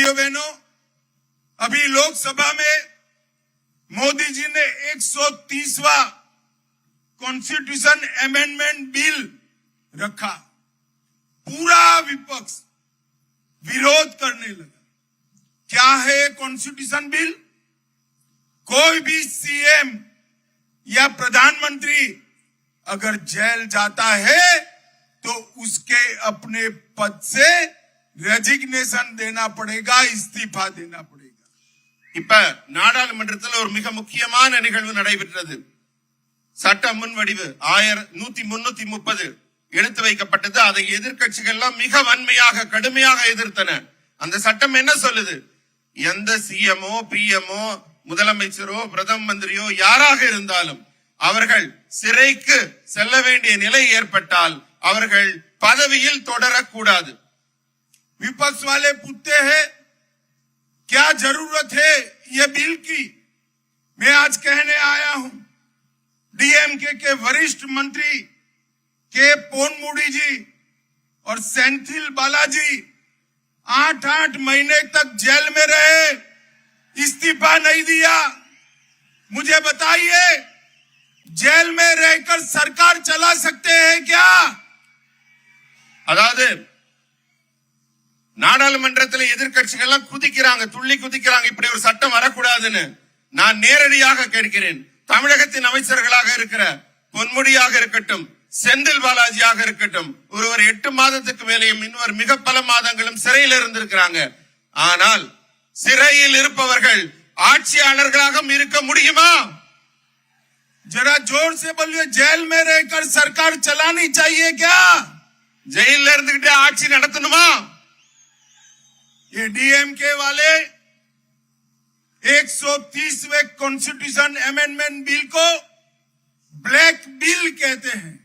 भाइयों बहनों, अभी लोकसभा में मोदी जी ने 130वां कॉन्स्टिट्यूशन अमेंडमेंट बिल रखा। पूरा विपक्ष विरोध करने लगा। क्या है कॉन्स्टिट्यूशन बिल? कोई भी सीएम या प्रधानमंत्री अगर जेल जाता है तो उसके अपने पद से ரெசிக்னேஷன் தேனா படேகா இஸ்தீஃபா தேனா படேகா. இப்ப நாடாளுமன்றத்தில் ஒரு மிக முக்கியமான நிகழ்வு நடைபெற்றது. சட்ட முன்வடிவு ஆயிர நூத்தி முன்னூத்தி முப்பது எடுத்து வைக்கப்பட்டது. அதை எதிர்கட்சிகள் எல்லாம் மிக வன்மையாக கடுமையாக எதிர்த்தன. அந்த சட்டம் என்ன சொல்லுது? எந்த சிஎம்ஓ பிஎம்ஓ முதலமைச்சரோ பிரதம மந்திரியோ யாராக இருந்தாலும் அவர்கள் சிறைக்கு செல்ல வேண்டிய நிலை ஏற்பட்டால் அவர்கள் பதவியில் தொடரக்கூடாது. विपक्ष वाले पूछते हैं, क्या ज़रूरत है ये बिल की? मैं आज कहने आया हूँ डीएमके के वरिष्ठ मंत्री के पोनमुड़ी जी और सेंथिल बालाजी आठ आठ महीने तक जेल में रहे, इस्तीफा नहीं दिया। मुझे बताइए, जेल में रहकर सरकार चला सकते हैं क्या? நாடாளுமன்றத்தில் எதிர்க்கட்சிகள் எல்லாம் குதிக்கிறாங்க துள்ளி குதிக்கிறாங்க இப்படி ஒரு சட்டம் வரக்கூடாதுன்னு நான் நேரடியாக கேட்கிறேன் தமிழகத்தின் அமைச்சர்களாக இருக்கிற பொன்முடியாக இருக்கட்டும் செந்தில் பாலாஜியாக இருக்கட்டும் ஒருவர் எட்டு மாதத்துக்கு மேலேயும் இன்னொரு மிக பல மாதங்களும் சிறையில் இருந்திருக்கிறாங்க ஆனால் சிறையில் இருப்பவர்கள் ஆட்சியாளர்களாக இருக்க முடியுமா जरा जोर से बोलिए जेल में रहकर सरकार चलानी चाहिए क्या ஜெயில இருந்துகிட்டே ஆட்சி நடத்தணுமா ये डीएमके वाले 130वें कॉन्स्टिट्यूशन अमेंडमेंट बिल को ब्लैक बिल कहते हैं।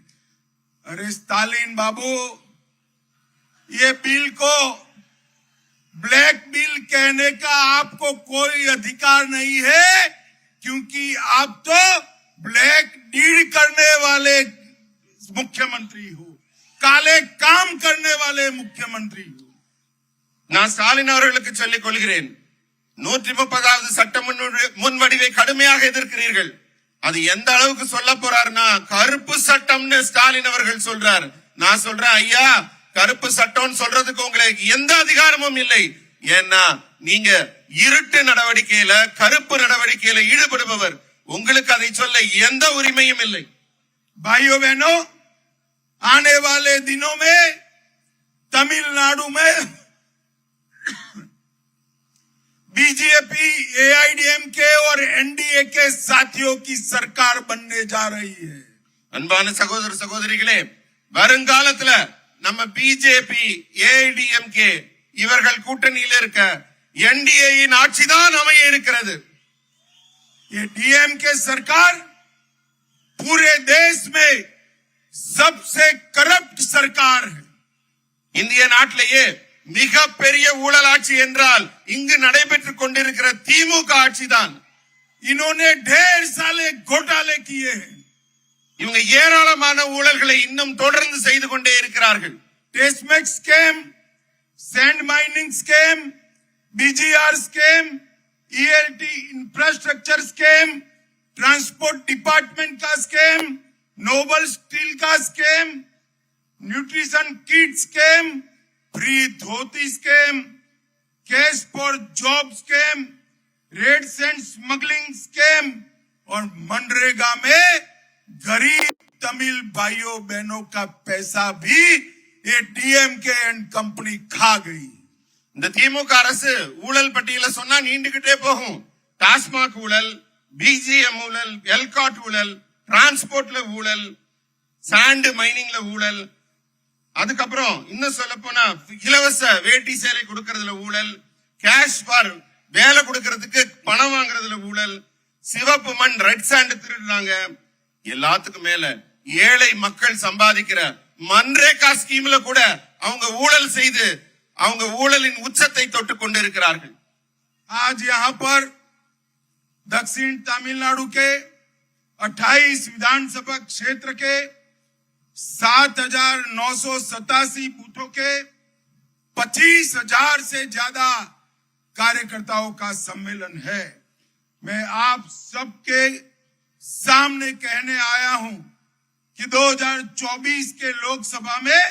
अरे स्टालिन बाबू, ये बिल को ब्लैक बिल कहने का आपको कोई अधिकार नहीं है, क्योंकि आप तो ब्लैक डीड करने वाले मुख्यमंत्री हो, काले काम करने वाले मुख्यमंत्री हो। நான் ஸ்டாலின் அவர்களுக்கு சொல்லிக் கொள்கிறேன் நூற்றி முப்பதாவது சட்ட முன்வடி- முன்வடிவை கடுமையாக எதிர்க்கிறீர்கள் அது எந்த அளவுக்கு சொல்ல போறாருன்னா கருப்பு சட்டம்னு ஸ்டாலின் அவர்கள் சொல்றார் நான் சொல்றேன் ஐயா கருப்பு சட்டம்னு சொல்றதுக்கு உங்களுக்கு எந்த அதிகாரமும் இல்லை ஏன்னா நீங்க இருட்டு நடவடிக்கையில கருப்பு நடவடிக்கையில ஈடுபடுபவர் உங்களுக்கு அதை சொல்ல எந்த உரிமையும் இல்லை भाइयों बहनों आने वाले दिनों में तमिलनाडु में बीजेपी एआईडीएमके और एनडीए के साथियों की सरकार बनने जा रही है அன்பான சகோதர சகோதரிகளே வருங்காலத்துல நம்ம பிஜேபி ஏஐடிஎம்கே இவர்கள் கூட்டணியில் இருக்க என்டிஏயின் ஆட்சிதான் அமைய இருக்கிறது ये डीएमके सरकार पूरे देश में सबसे करप्ट सरकार है இந்திய நாட்டிலேயே மிக பெரிய ஊழல் ஆட்சி என்றால் இங்கு நடைபெற்றுக் கொண்டிருக்கிற திமுக ஆட்சிதான் इन्होंने ढेर साले घोटाले किए हैं இவங்க ஏராளமான ஊழல்களை இன்னும் தொடர்ந்து செய்து கொண்டே இருக்கிறார்கள் TASMAC scam sand mining scam BGR scam ELT infrastructure scam transport department का स्कैम नोबल स्टील का scam nutrition kit scam free dhoti scam cash for job scam red sand smuggling scam और मनरेगा में गरीब तमिल भाइयों बहनों का पैसा भी ये डीएमके एंड कंपनी खा गई இந்த திமுக அரசு ஊழல் பட்டியல சொன்னா நீண்டுகிட்டே போகும் டாஸ்மாக் ஊழல் பிஜிஎம் ஊழல் எல்காட் ஊழல் டிரான்ஸ்போர்ட்ல ஊழல் சாண்டு மைனிங்ல ஊழல் அதுக்கப்புறம் இன்னும் சொல்ல போனா இலவச வேட்டி சேலை கொடுக்கறதுல ஊழல் கேஷ் ஃபார் வேலை கொடுக்கறதுக்கு பணம் வாங்குறதுல ஊழல் சிவப்பு மண் ரெட் சாண்ட் திருடுறாங்க எல்லாத்துக்கும் மேல ஏழை மக்கள் சம்பாதிக்கிற மன்ரேகா ஸ்கீம்ல கூட அவங்க ஊழல் செய்து அவங்க ஊழலின் உச்சத்தை தொட்டு கொண்டிருக்கிறார்கள் आज यहाँ पर दक्षिण तमिलनाडु के 28 विधानसभा क्षेत्र के सात हजार नौ सौ सतासी बूथों के पच्चीस हजार से ज्यादा कार्यकर्ताओं का सम्मेलन है मैं आप सबके सामने कहने आया हूं कि 2024 के लोकसभा में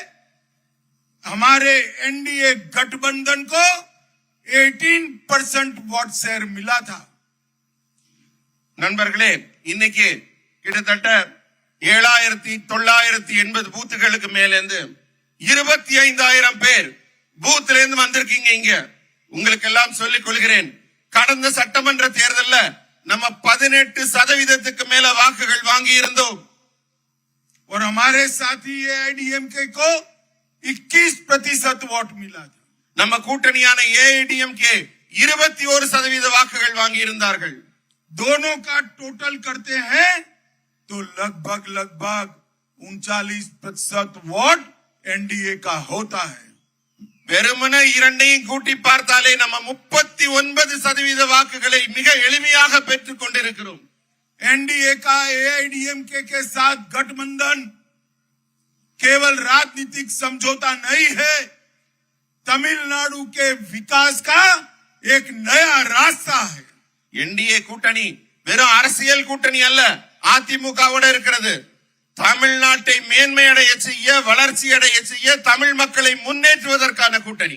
हमारे एनडीए गठबंधन को 18 परसेंट वोट शेयर मिला था நண்பர்களே இன்னைக்கு கிட்டத்தட்ட ஏழாயிரத்தி தொள்ளாயிரத்தி எண்பது பூத்துகளுக்கு மேலேந்து இருபத்தி ஐந்தாயிரம் பேர் பூத்ல இருந்து வந்திருக்கீங்க இங்க உங்களுக்கு எல்லாம் சொல்லிக் கொள்கிறேன் கடந்த சட்டமன்ற தேர்தல்ல நம்ம பதினெட்டு சதவீதத்துக்கு மேல வாக்குகள் வாங்கி இருந்தோம் और हमारे साथी एआईडीएमके को 21 प्रतिशत वोट मिला था நம்ம கூட்டணியான ஏஐடிஎம்கே இருபத்தி ஒரு சதவீத வாக்குகள் வாங்கி இருந்தார்கள் दोनों का टोटल करते हैं तो लगभग लगभग उनचालीस प्रतिशत वोट एनडीए का होता है வெறுமன இரண்டையும் கூட்டி பார்த்தாலே நம்ம முப்பத்தி ஒன்பது சதவீத வாக்குகளை மிக எளிமையாக பெற்றுக் கொண்டிருக்கிறோம் एनडीए का एआईडीएमके के साथ गठबंधन केवल राजनीतिक समझौता नहीं है तमिलनाडु के विकास का एक नया रास्ता है என்டிஏ கூட்டணி வெறும் அரசியல் கூட்டணி அல்ல அதிமுகவோட இருக்கிறது. தமிழ்நாட்டை மேன்மையடைய செய்ய வளர்ச்சி அடைய செய்ய தமிழ் மக்களை முன்னேற்றுவதற்கான கூட்டணி.